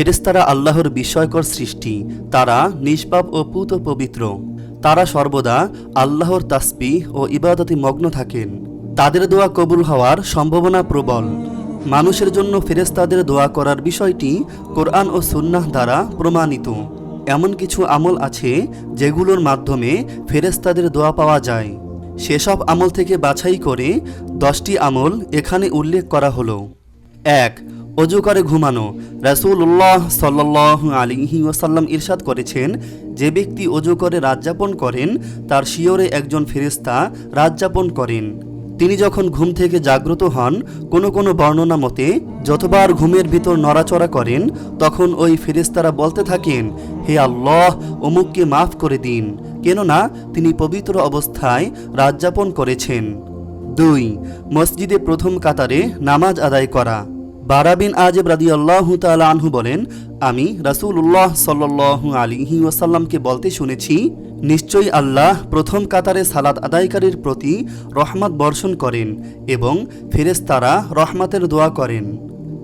ফেরেস্তারা আল্লাহর বিস্ময়কর সৃষ্টি, তারা নিষ্পাপ ও পুত পবিত্র। তারা সর্বদা আল্লাহর তাসপি ও ইবাদতে মগ্ন থাকেন। তাদের দোয়া কবুল হওয়ার সম্ভাবনা প্রবল। মানুষের জন্য ফেরেস্তাদের দোয়া করার বিষয়টি কোরআন ও সুন্নাহ দ্বারা প্রমাণিত। এমন কিছু আমল আছে যেগুলোর মাধ্যমে ফেরেস্তাদের দোয়া পাওয়া যায়। সেসব আমল থেকে বাছাই করে দশটি আমল এখানে উল্লেখ করা হলো। এক অজু করে ঘুমানো। রাসূলুল্লাহ সাল্লাহ আলিহি ওয়াসাল্লাম ইরশাদ করেছেন, যে ব্যক্তি অজু করে রাতযাপন করেন, তার শিওরে একজন ফেরেস্তা রাতযাপন করেন। তিনি যখন ঘুম থেকে জাগ্রত হন, কোনো কোনো বর্ণনা মতে, যতবার ঘুমের ভিতর নড়াচড়া করেন, তখন ওই ফেরেস্তারা বলতে থাকেন, হে আল্লাহ, অমুককে মাফ করে দিন। কেননা, তিনি পবিত্র অবস্থায় রাতযাপন করেছেন। দুই, মসজিদে প্রথম কাতারে নামাজ আদায় করা। বারাবিন আজেব রাদি আল্লাহ আনহু বলেন, আমি রাসূলুল্লাহ সাল্লাহ আলিহি ওয়াসাল্লামকে বলতে শুনেছি, নিশ্চয়ই আল্লাহ প্রথম কাতারে সালাদ আদায়কারীর প্রতি রহমত বর্ষণ করেন এবং ফেরেশতারা রহমতের দোয়া করেন।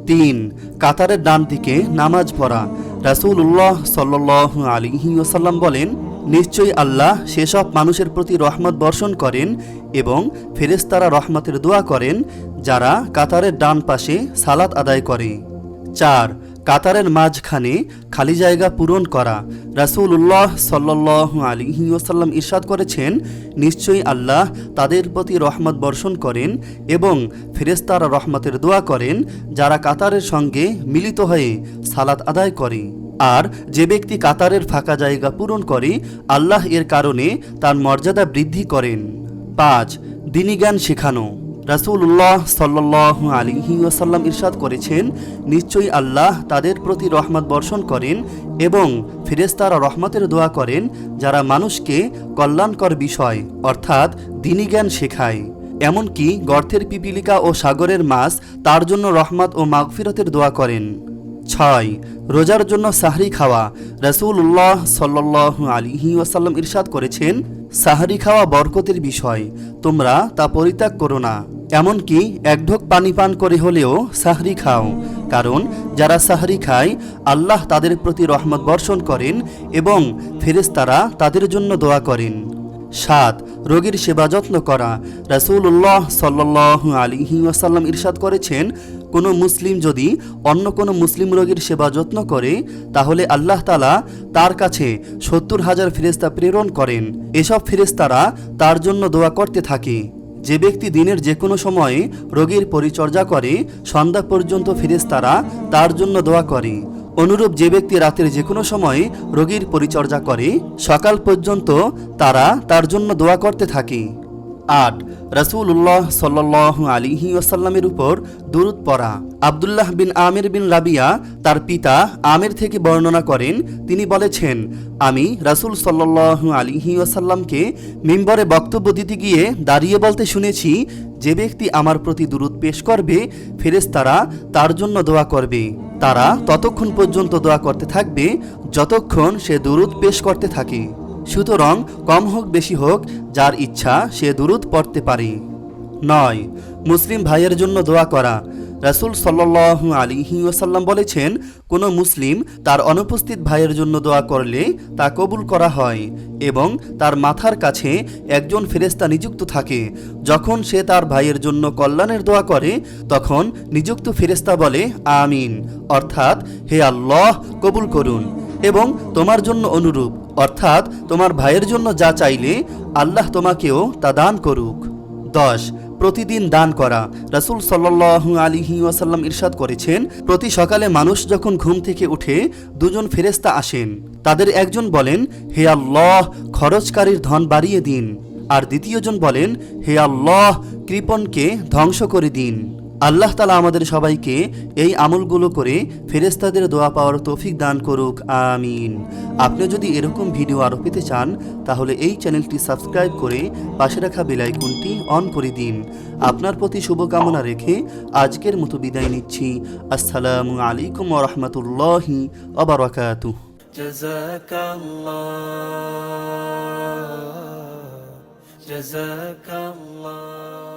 তিন, কাতারের ডান দিকে নামাজ পড়া। রাসূলুল্লাহ সাল্লাহ আলিহি ওসাল্লাম বলেন, নিশ্চয়ই আল্লাহ সেসব মানুষের প্রতি রহমত বর্ষণ করেন এবং ফেরেশতারা রহমতের দোয়া করেন যারা কাতারের ডান পাশে সালাত আদায় করে। চার, কাতারের মাঝখানে খালি জায়গা পূরণ করা। রাসূলুল্লাহ সাল্লাহ আলিহি ওসাল্লাম ইরশাদ করেছেন, নিশ্চয়ই আল্লাহ তাদের প্রতি রহমত বর্ষণ করেন এবং ফেরেশতারা রহমতের দোয়া করেন, যারা কাতারের সঙ্গে মিলিত হয়ে সালাত আদায় করে। আর যে ব্যক্তি কাতারের ফাঁকা জায়গা পূরণ করে, আল্লাহ এর কারণে তার মর্যাদা বৃদ্ধি করেন। পাঁচ দিনী জ্ঞান শেখানো। রাসূলুল্লাহ সাল্লাহ আলিহি ওয়াসাল্লাম ইরশাদ করেছেন, নিশ্চয়ই আল্লাহ তাদের প্রতি রহমত বর্ষণ করেন এবং ফেরেস্তারা রহমতের দোয়া করেন যারা মানুষকে কল্যাণকর বিষয়, অর্থাৎ দিনী জ্ঞান শেখায়। এমনকি গর্তের পিপিলিকা ও সাগরের মাছ তার জন্য রহমত ও মাগফিরতের দোয়া করেন। ছয়, রোজার জন্য সাহরি খাওয়া, রাসূলুল্লাহ সাল্লাহ আলিহি ওয়াসাল্লাম ইরশাদ করেছেন, সাহারি খাওয়া বরকতের বিষয়, তোমরা তা পরিত্যাগ করো না। এমনকি এক ঢোক পানি পান করে হলেও সাহরি খাও, কারণ যারা সাহরি খায়, আল্লাহ তাদের প্রতি রহমত বর্ষণ করেন এবং ফেরেশতারা তাদের জন্য দোয়া করেন। সাত, রোগীর সেবা যত্ন করা। রাসূলুল্লাহ সাল্লাহ আলী ওয়াসাল্লাম ইরশাদ করেছেন, কোনো মুসলিম যদি অন্য কোনো মুসলিম রোগীর সেবা যত্ন করে, তাহলে আল্লাহ তালা তার কাছে সত্তর হাজার ফেরেস্তা প্রেরণ করেন। এসব ফেরেস্তারা তার জন্য দোয়া করতে থাকে। যে ব্যক্তি দিনের যে কোনো সময় রোগীর পরিচর্যা করে, সন্ধ্যা পর্যন্ত ফেরেস্তারা তার জন্য দোয়া করে। অনুরূপ যে ব্যক্তি রাতের যে কোনো সময় রোগীর পরিচর্যা করে, সকাল পর্যন্ত তারা তার জন্য দোয়া করতে থাকে। আট। রাসূলুল্লাহ সাল্লাহ আলিহি ওসাল্লামের উপর দুরুদ পড়া। আবদুল্লাহ বিন আমির বিন রাবিয়া তার পিতা আমির থেকে বর্ণনা করেন, তিনি বলেছেন, আমি রাসূল সাল্লাহ আলিহি ওয়াসাল্লামকে মিম্বরে বক্তব্য দিতে গিয়ে দাঁড়িয়ে বলতে শুনেছি, যে ব্যক্তি আমার প্রতি দুরুদ পেশ করবে, ফেরেশতারা তার জন্য দোয়া করবে। তারা ততক্ষণ পর্যন্ত দোয়া করতে থাকবে, যতক্ষণ সে দুরুদ পেশ করতে থাকে। সুতরাং কম হোক বেশি হোক, যার ইচ্ছা সে দুরুদ পড়তে পারে। নয়, মুসলিম ভাইয়ের জন্য দোয়া করা। রাসুল সাল্লাহ আলী ওসাল্লাম বলেছেন, কোনো মুসলিম তার অনুপস্থিত ভাইয়ের জন্য দোয়া করলে তা কবুল করা হয় এবং তার মাথার কাছে একজন ফেরেস্তা নিযুক্ত থাকে। যখন সে তার ভাইয়ের জন্য কল্যাণের দোয়া করে, তখন নিযুক্ত ফেরেস্তা বলে, আমিন। অর্থাৎ, হে আল্লাহ, কবুল করুন এবং তোমার জন্য অনুরূপ। অর্থাৎ তোমার ভাইয়ের জন্য যা চাইলে আল্লাহ তোমাকেও তা দান করুক। দশ, প্রতিদিন দান করা। রাসূল সাল্লাল্লাহু আলিহি ওয়াসাল্লাম ইরশাদ করেছেন, প্রতি সকালে মানুষ যখন ঘুম থেকে উঠে দুজন ফেরেস্তা আসেন, তাদের একজন বলেন, হে আল্লাহ, খরচকারীর ধন বাড়িয়ে দিন। আর দ্বিতীয়জন বলেন, হে আল্লাহ, কৃপণকে ধ্বংস করে দিন। আল্লাহ তালা আমাদের সবাইকে এই আমলগুলো করে ফেরেস্তাদের দোয়া পাওয়ার তৌফিক দান করুক আমিন আপনি যদি এরকম ভিডিও আরও পেতে চান তাহলে এই চ্যানেলটি সাবস্ক্রাইব করে পাশে রাখা বেলাইকনটি অন করে দিন আপনার প্রতি শুভকামনা রেখে আজকের মতো বিদায় নিচ্ছি আসসালামু আলাইকুম রহমতুল্লাহি অবরাকাতুহ جزاك الله جزاك الله